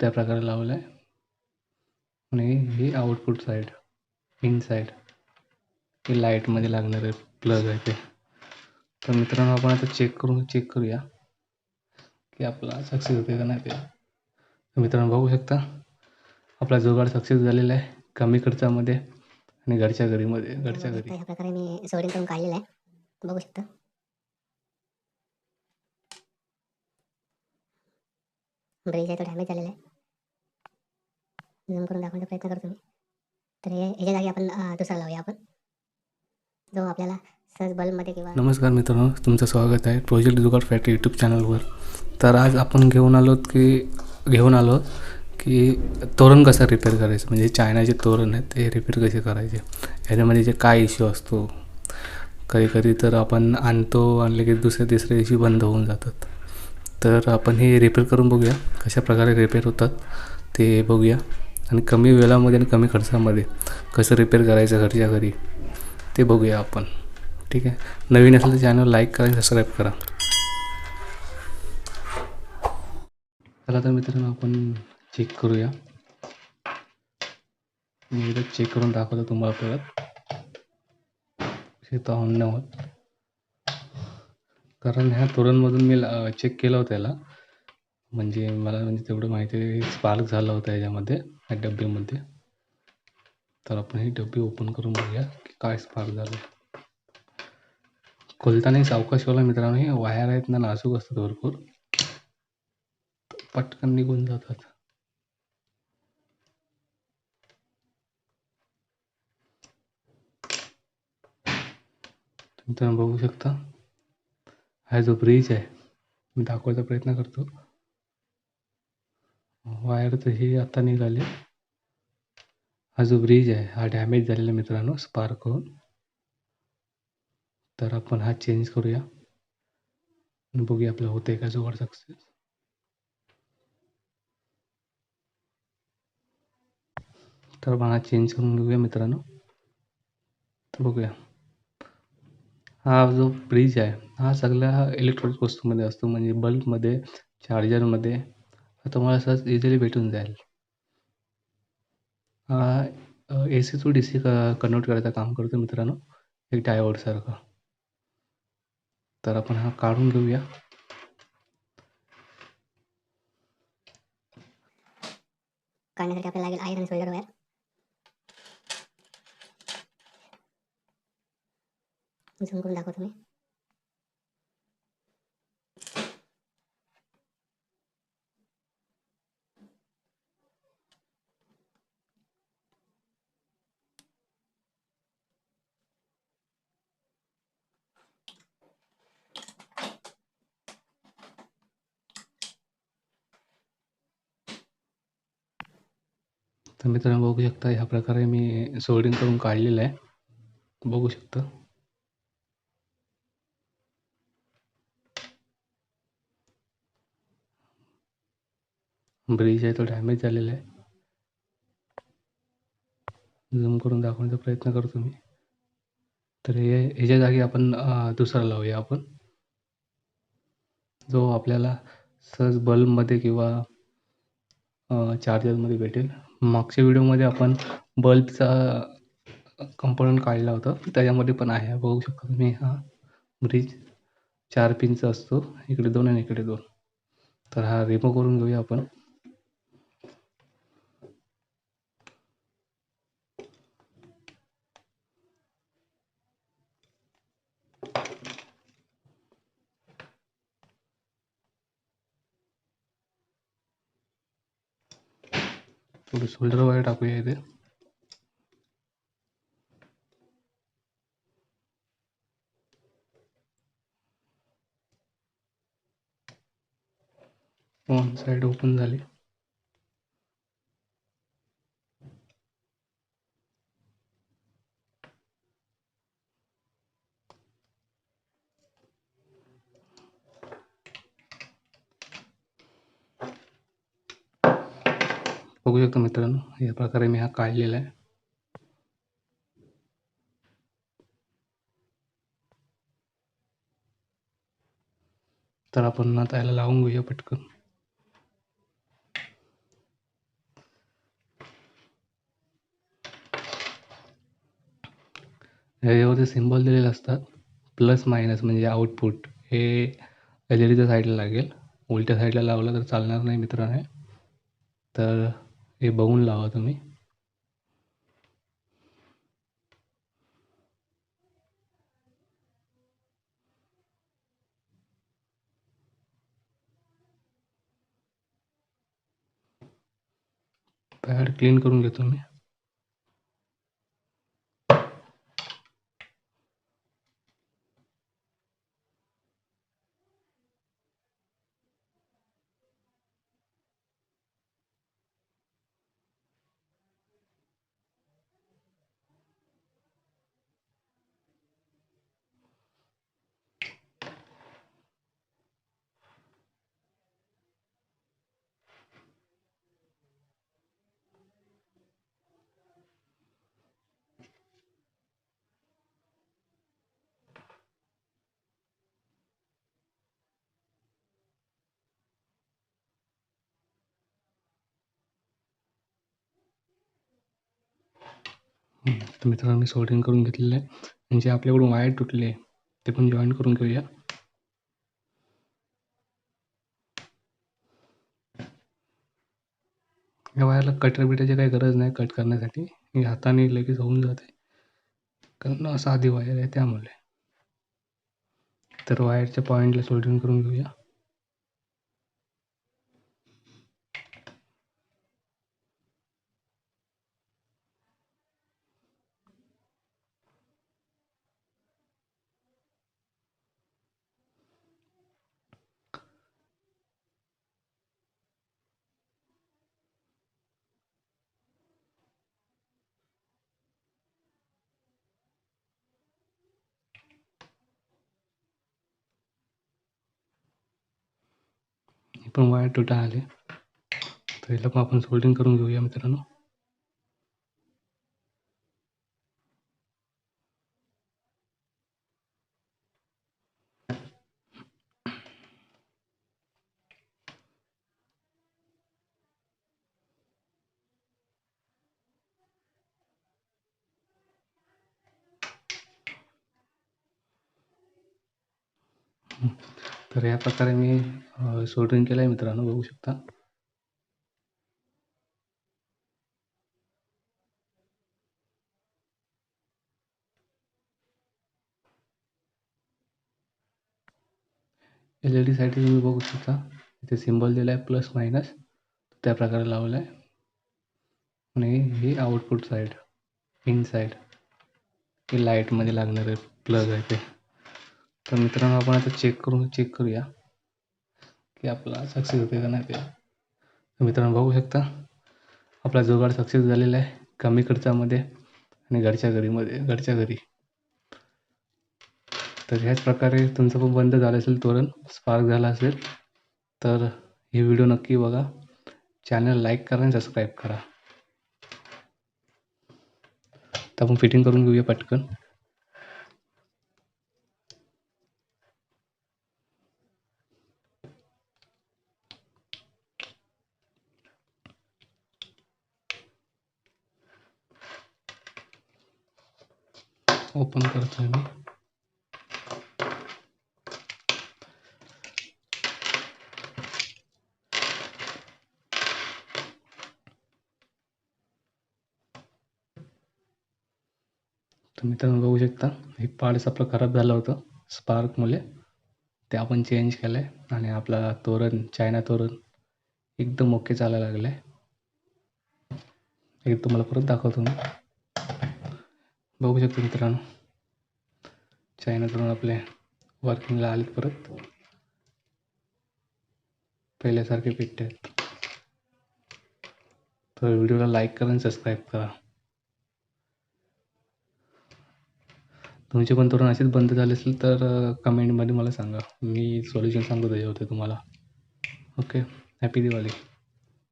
त्या प्रकारे लावलं आहे आणि ही आउटपुट साईड इन साईड हे लाईटमध्ये लागणारे प्लग आहे ते. तर मित्रांनो आपण आता चेक करून चेक करूया की आपला सक्सेस होते का नाही ते. मित्रांनो बघू शकता. आपला जुगाड सक्सेस झालेला आहे. कमी खर्चामध्ये आणि घरच्या घरीमध्ये घरच्या घरी. ह्या प्रकारे मी सोडिंग करून काढलेला आहे. बघू शकता. ब्रेज आहे तो डॅमेज झालेला आहे. झूम करून दाखवण्याचा प्रयत्न करतो मी. तर हे याच्या जागी आपण दुसरा लावूया आपण. जो आपल्याला सहज बल्बमध्ये किंवा नमस्कार मित्रांनो तुमचं स्वागत आहे प्रोजेक्ट जुगाड फॅक्टरी यूट्यूब चॅनलवर. तर आज आपण घेऊन आलोत की घेऊन आलो की तोरण कसं रिपेअर करायचं? म्हणजे चायनाचे तोरण आहेत ते रिपेअर कसे करायचे? ह्याच्यामध्ये जे काय इश्यू असतो? कधी कधी तर आपण आणतो आणले की दुसऱ्या तिसऱ्या दिवशी बंद होऊन जातात. तर आपण हे रिपेअर करून बघूया कशा प्रकारे रिपेअर होतात ते बघूया. आणि कमी वेळामध्ये आणि कमी खर्चामध्ये कसं रिपेअर करायचं घरच्या घरी ते बघूया आपण. ठीक आहे? नवीन असेल तर चॅनल लाईक करा सबस्क्राईब करा. चला तर मित्रांनो आपण चेक करूया. मी एकदा चेक करून दाखवतो तुम्हाला परत. शेता ऑन कारण ह्या तोरणमधून मी चेक केलं होतं याला. म्हणजे मला म्हणजे तेवढं माहिती आहे स्पार्क झाला होता याच्यामध्ये या डब्यामध्ये. तर आपण ही डब्बी ओपन करून बघूया की काय स्पार्क झालं. खोलताना सावकाश वाला मित्रांनो हे वायर आहेत ना नाजूक असतात भरपूर. पटकन निघून जातात. तुम्ही बघू शकता. हा जो ब्रिज आहे मी दाखवायचा प्रयत्न करतो. वायर तर हे आता निघाले. हा जो ब्रिज आहे हा डॅमेज झालेला मित्रांनो स्पार्क होऊन. तर आपण हा चेंज करूया. बघूया आपलं होतंय का जोवर सक्सेस तर आपण हा चेंज करून घेऊया मित्रांनो. तर बघूया. हा जो ब्रिज आहे हा सगळ्या इलेक्ट्रॉनिक वस्तूमध्ये असतो. म्हणजे बल्बमध्ये चार्जरमध्ये तुम्हाला सहज इझिली भेटून जाईल. हा A C to D C convert करायचं काम करतो मित्रांनो. एक डायोडसारखं तर आपण हा काढून घेऊया. काढण्यासाठी आपल्याला लागेल आयरन सोल्डर वायर झूम करून दाखवतो मी. तर मित्रांनो बघू शकता ह्या प्रकारे मी सोल्डिंग करून काढलेलं आहे. बघू शकता. ब्रिज आहे तो डॅमेज झालेला आहे. झूम करून दाखवण्याचा प्रयत्न करतो मी. तर हे ह्याच्या जागी आपण दुसरा लावूया आपण. जो आपल्याला सहज बल्बमध्ये किंवा चार्जरमध्ये भेटेल. मागच्या व्हिडिओमध्ये आपण बल्बचा कंपोनंट काढला होता. त्याच्यामध्ये पण आहे. बघू शकता तुम्ही हा ब्रिज चार पिनचा असतो. इकडे दोन आणि इकडे दोन. तर हा रिमूव्ह करून घेऊया आपण. थोडी सोल्डर वायर टाकूया इथे वन साईड ओपन झाली बघू शकता मित्रांनो या प्रकारे मी हा काढलेला आहे. तर आपण ना त्याला लावून घेऊया पटकन. याच्यावरती सिम्बॉल दिलेले असतात प्लस मायनस म्हणजे आउटपुट. हे एल ई डीच्या साईडला लागेल. उलट्या साईडला लावलं तर चालणार नाही मित्रांनो तर हे बघून लावा तुम्ही। पॅड क्लीन करून घेतो मी तर मित्रांनो मी सोल्डरिंग करून घेतलेलं आहे. म्हणजे आपल्याकडून वायर तुटले आहे ते पण जॉईन करून घेऊया. या वायरला कटर बिटाची काही गरज नाही कट करण्यासाठी. मी हाताने लगेच होऊन जाते. कारण साधी वायर आहे त्यामुळे. तर वायरच्या पॉईंटला सोल्डरिंग करून घेऊया. हे पण वायर तुटा आले तर याला पण आपण सोल्डरिंग करून घेऊया मित्रांनो तर या प्रकारे मी सोल्डरिंग केलं आहे मित्रांनो बघू शकता. एल ई डीसाठी तुम्ही बघू शकता इथे सिम्बॉल दिला आहे प्लस मायनस त्या प्रकारे लावला आहे आणि ही आउटपुट साईड इन साईड हे लाईटमध्ये लागणारे प्लग आहे ते. तर मित्रांनो आपण आता चेक करून चेक करूया की आपला सक्सेस होते का नाही ते तर मित्रांनो बघू शकता. आपला जुगाड सक्सेस झालेला आहे कमी खर्चामध्ये आणि घरच्या घरीमध्ये घरच्या घरी. तर ह्याच प्रकारे तुमचं पण बंद झालं असेल तोरण स्पार्क झाला असेल तर हे व्हिडिओ नक्की बघा. चॅनल लाईक करा आणि सबस्क्राईब करा. तर आपण फिटिंग करून घेऊया पटकन. ओपन करतोय मी. तर बघू शकता हे पार्ट्स आपलं खराब झालं होतं स्पार्कमुळे. ते आपण चेंज केलं आहे आणि आपला तोरण चायना तोरण एकदम ओके चालायला लागलं आहे एक तुम्हाला परत दाखवतो मी. बघू शकतो मित्रांनो. चायनाकडून आपले वर्किंगला आलेत परत. पहिल्यासारखे पेटते आहेत. तर व्हिडिओला लाईक करा आणि सबस्क्राईब करा. तुमचे पण तोरण असेच बंद झाले असेल तर कमेंटमध्ये मला सांगा. मी सोल्युशन सांगतो त्याच्यावरती तुम्हाला. Okay happy Diwali